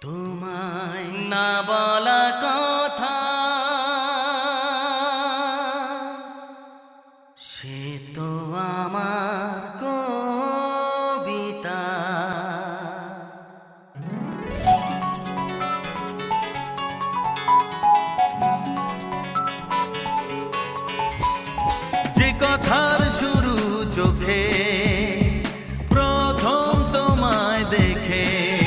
তোমায় না বলা কথা। সে তো আমার কবিতা। যে কথার শুরু চোখে, প্রথম তোমায় দেখে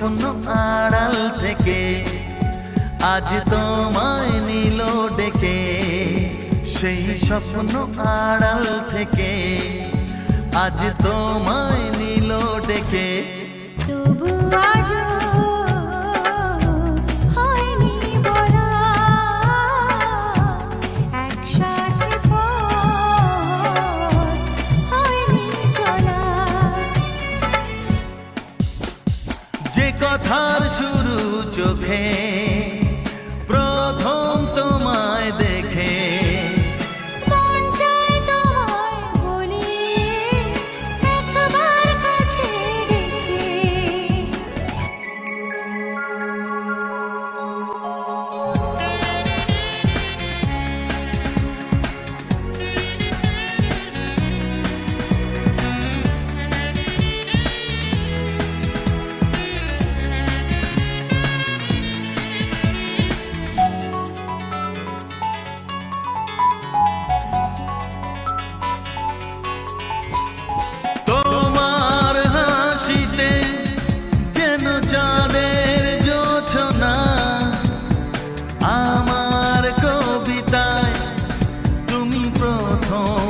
শূন্য আড়াল থেকে আজ তোমায় নিল ডেকে। সেই স্বপ্ন আড়াল থেকে আজ তোমায় নিল ডেকে। তবু আজ Oh.